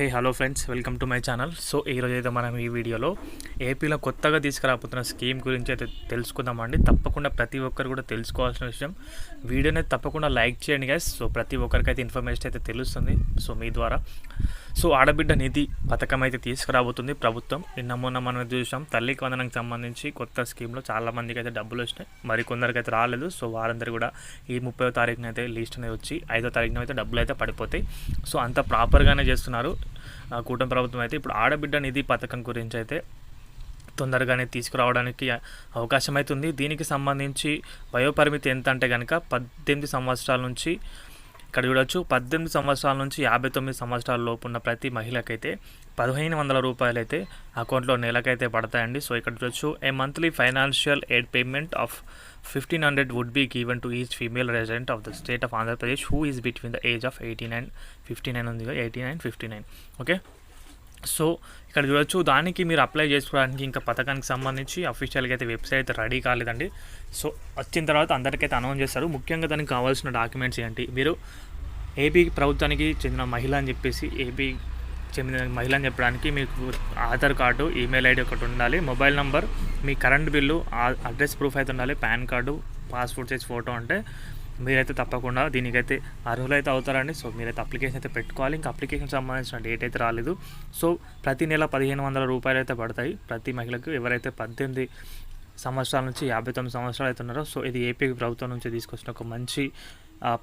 Hey hello friends welcome to my channel so ఈరోజు అయితే మనం ఈ వీడియోలో ఏపీలో కొత్తగా తీసుకురాబోతున్న స్కీమ్ గురించి అయితే తెలుసుకుందామండి. తప్పకుండా ప్రతి ఒక్కరు కూడా తెలుసుకోవాల్సిన విషయం. వీడియోని తప్పకుండా లైక్ చేయండి గైస్ సో ప్రతి ఒక్కరికైతే ఇన్ఫర్మేషన్ అయితే తెలుస్తుంది. సో మీ ద్వారా. సో ఆడబిడ్డ నిధి పథకం అయితే తీసుకురాబోతుంది ప్రభుత్వం. నిన్న మొన్న మనం చూసాం. తల్లికి వందనకు సంబంధించి కొత్త స్కీమ్లో చాలా మందికి అయితే డబ్బులు వచ్చినాయి. మరి కొందరికి అయితే రాలేదు. సో వారందరూ కూడా ఈ ముప్పై తారీఖున అయితే లిస్ట్ అనేది వచ్చి ఐదో తారీఖున అయితే డబ్బులు అయితే పడిపోతాయి. సో అంత ప్రాపర్గానే చేస్తున్నారు. కూటమి ప్రభుత్వం అయితే ఇప్పుడు ఆడబిడ్డ నిధి పథకం గురించి అయితే తొందరగానే తీసుకురావడానికి అవకాశం అవుతుంది దీనికి సంబంధించి వయోపరిమితి ఎంత అంటే కనుక పద్దెనిమిది సంవత్సరాల నుంచి ఇక్కడ చూడొచ్చు. పద్దెనిమిది సంవత్సరాల నుంచి యాభై తొమ్మిది సంవత్సరాల లోపు ఉన్న ప్రతి మహిళకైతే పదిహేను వందల రూపాయలు అయితే అకౌంట్లో నెలకైతే పడతాయండి. సో ఇక్కడ చూడొచ్చు. A monthly financial aid payment of fifteen hundred would be given to each female resident of the state of Andhra Pradesh who is between the age of eighty nine fifty nine ఉంది eighty nine fifty nine. Okay? So ఇక్కడ చూడొచ్చు దానికి మీరు apply చేసుకోవడానికి ఇంకా పథకానికి సంబంధించి అఫీషియల్గా అయితే వెబ్సైట్ అయితే రెడీ కాలేదండి. సో వచ్చిన తర్వాత అందరికైతే అనౌన్స్ చేస్తారు. ముఖ్యంగా దానికి కావాల్సిన డాక్యుమెంట్స్ ఏంటి? మీరు ఏపీ ప్రభుత్వానికి చెందిన మహిళ అని చెప్పేసి ఏపీ చెందిన మహిళ అని చెప్పడానికి మీకు ఆధార్ కార్డు ఈమెయిల్ ఐడి ఒకటి ఉండాలి. మొబైల్ నంబర్ మీ కరెంట్ బిల్లు అడ్రస్ ప్రూఫ్ అయితే ఉండాలి. PAN card passport size photo అంటే మీరైతే తప్పకుండా దీనికైతే అర్హులైతే అవుతారండి సో మీరైతే అప్లికేషన్ అయితే పెట్టుకోవాలి. ఇంకా అప్లికేషన్ సంబంధించిన డేట్ అయితే రాలేదు. సో ప్రతి నెల పదిహేను వందల రూపాయలు అయితే పడతాయి ప్రతి మహిళకు. ఎవరైతే పద్దెనిమిది సంవత్సరాల నుంచి యాభై తొమ్మిది సంవత్సరాలు అయితే ఉన్నారో సో ఇది ఏపీ ప్రభుత్వం నుంచి తీసుకొచ్చిన ఒక మంచి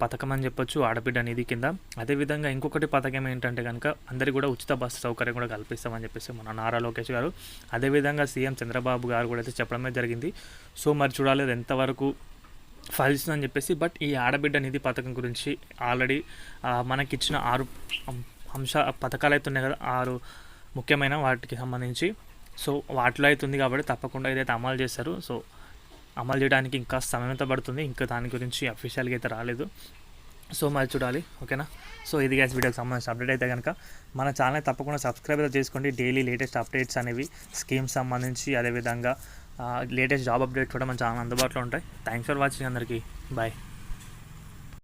పథకం అని చెప్పొచ్చు ఆడబిడ్డ నిధి కింద. అదేవిధంగా ఇంకొకటి పథకం ఏంటంటే కనుక అందరికీ కూడా ఉచిత బస్సు సౌకర్యం కూడా కల్పిస్తామని చెప్పేసి మన నారా లోకేష్ గారు. అదేవిధంగా సీఎం చంద్రబాబు గారు కూడా అయితే చెప్పడమే జరిగింది. సో మరి చూడాలి అది ఎంతవరకు ఫలిస్తుందని చెప్పేసి బట్ ఈ ఆడబిడ్డ నిధి పథకం గురించి ఆల్రెడీ మనకిచ్చిన ఆరు అంశ పథకాలు అయితే ఉన్నాయి కదా ఆరు ముఖ్యమైన వాటికి సంబంధించి. సో వాటిలో అయితే ఉంది కాబట్టి తప్పకుండా ఇదైతే అమలు చేస్తారు. సో అమలు చేయడానికి ఇంకా సమయంతో పడుతుంది. ఇంకా దాని గురించి అఫీషియల్గా అయితే రాలేదు. సో మరి చూడాలి. ఓకేనా? సో ఇది గ్యాస్ వీడియోకి సంబంధించిన అప్డేట్ అయితే కనుక మన ఛానల్ తప్పకుండా సబ్స్క్రైబ్ చేసుకోండి. డైలీ లేటెస్ట్ అప్డేట్స్ అనేవి స్కీమ్స్ సంబంధించి అదేవిధంగా లేటెస్ట్ జాబ్ అప్డేట్స్ కూడా మన ఛానల్ అందుబాటులో ఉంటాయి. థ్యాంక్స్ ఫర్ వాచింగ్ అందరికీ. బాయ్